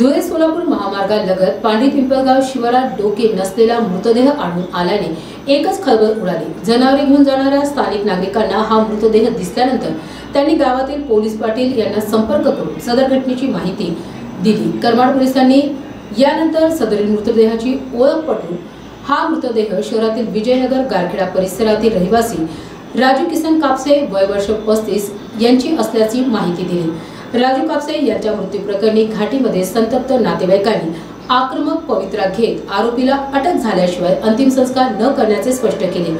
धुळे सोलापूर महामार्गालगत पांढरी पिंपळगाव शिवारात डोके नसलेला मृतदेह आढळून आल्याने एकच खळबळ उडाली. जनावरे घेऊन जाणाऱ्या स्थानिक नागरिकांना हा मृतदेह दिसल्यानंतर त्यांनी गावातील पोलीस पाटील यांना संपर्क करून सदर घटनेची माहिती दिली. करमाड पोलिसांनी यानंतर सदरील मृतदेहाची ओळख पटवून हा मृतदेह शहरातील विजयनगर गारखेडा परिसरातील रहिवासी राजू किसन कापसे वय वर्ष पस्तीस यांची असल्याची माहिती दिली. राजू कापसे यांच्या मृत्यू प्रकरणी घाटीमध्ये संतप्त नातेवाईकांनी आक्रमक पवित्रा घेत आरोपीला अटक झाल्याशिवाय अंतिम संस्कार न करण्याचे स्पष्ट केले.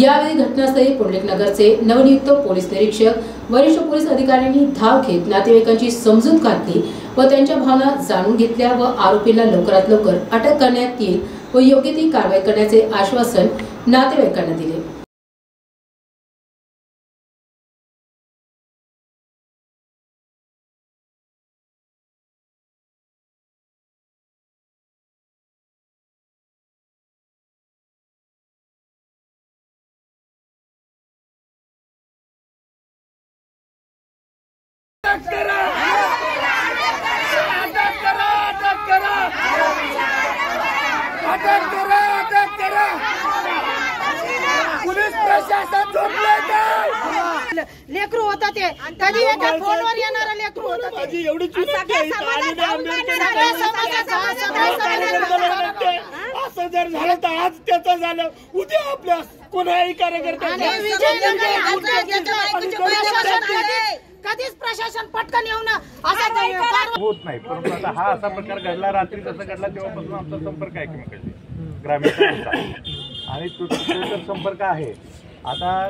यावेळी घटनास्थळी पुंडलिकनगरचे नवनियुक्त पोलीस निरीक्षक वरिष्ठ पोलीस अधिकाऱ्यांनी धाव घेत नातेवाईकांची समजूत घातली व त्यांच्या भावना जाणून घेतल्या व आरोपीला लवकरात लवकर अटक करण्यात येईल व योग्य ती कारवाई करण्याचे आश्वासन नातेवाईकांना दिले. अटक करा. अटक करा अटक करा. अटक करा अटक करा. पोलीस प्रशासन झोपले लेकरू होता ते. कधी एका फोनवर येणारा लेकरू होता ते. एवढी असं जर झालं तर आज त्याचं झालं. उद्या आपल्या कोणाही कार्यकर्ता कधीच प्रशासन पटकन येऊन असा होत नाही. परंतु आता हा असा प्रकार घडला रात्री कसा घडला तेव्हापासून आमचा संपर्क आहे एकमेकांशी. ग्रामीण आणि तो संपर्क आहे. आता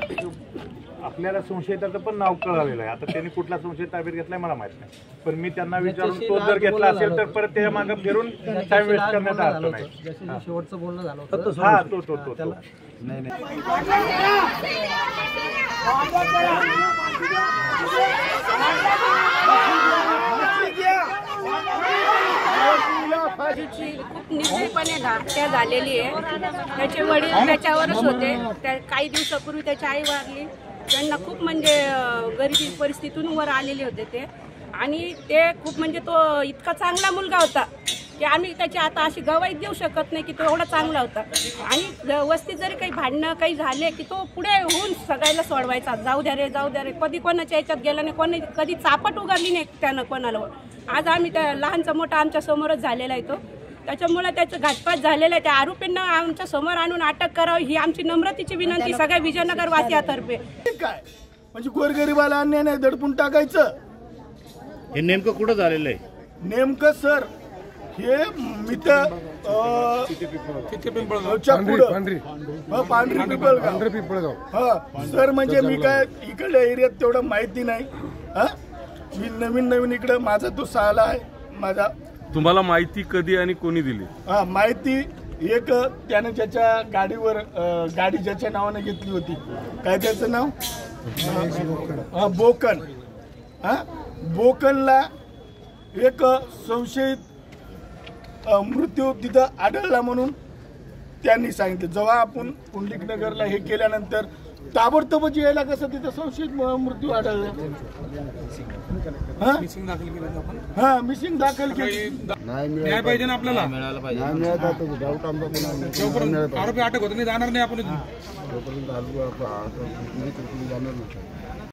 आपल्याला संशयिताचं पण नाव कळालेलं आहे. आता त्यांनी कुठला संशय ताब्यात घेतलाय मला माहीत नाही. पण मी त्यांना विचारून तो जर घेतला असेल तर परत त्याच्यामागे फिरून टाइम वेस्ट करण्याचा अर्थ नाही. जसे शेवटचं बोलणं झालं होतं. हा तो तो तो तो. बाजूची खूप निर्भयपणे हत्या झालेली आहे. त्याचे वडील त्याच्यावरच होते. त्या काही दिवसापूर्वी त्याची आई वारली. त्यांना खूप म्हणजे गरिबी परिस्थितीतून वर आलेले होते ते. आणि ते खूप म्हणजे तो इतका चांगला मुलगा होता की आम्ही त्याची आता अशी गवाई देऊ शकत नाही की तो एवढा चांगला होता. आणि ज- वस्तीत जरी काही भांडणं काही झाले की तो पुढे होऊन सगळ्याला सोडवायचा. जाऊ द्या रे जाऊ द्या रे. कधी कोणाच्या याच्यात गेला नाही कोणी कधी चापट उगारली नाही त्यानं कोणाला. आज आम्ही त्या लहानचा मोठा आमच्या समोरच झालेला आहे तो. त्याच्यामुळे त्याचं घातपात झालेलं आहे. त्या आरोपींना आमच्यासमोर आणून अटक करावी ही आमची नम्रतेची विनंती सगळ्या विजयनगर वासियातर्फे काय म्हणजे गोरगरीबाला अन्याय नाही दडपून टाकायचं. हे नेमकं कुठं झालेलं आहे? नेमकं सर हे मित पांढरी पिंपळगाव. हा सर म्हणजे मी काय इकडल्या एरियात तेवढं माहिती नाही. हा मी नवीन नवीन इकडं माझा तो साला आहे माझा तुम्हाला माहिती कधी आणि कोणी दिली? हा माहिती एक त्याने ज्याच्या गाडीवर गाडी ज्याच्या नावाने घेतली होती. काय त्याचं नाव? बोकन. हा? बोकनला एक संशयित मृत्यू तिथं आढळला म्हणून त्यांनी सांगितलं जेव्हा आपण पुंडलिक नगरला हे केल्यानंतर ताबडतोबच यायला कसं तिथं संशयित मृत्यू आढळला हा? हा मिसिंग दाखल केली न्याय पाहिजे ना आपल्याला जोपर्यंत आरोपी अटक होत नाही जाणार नाही आपण.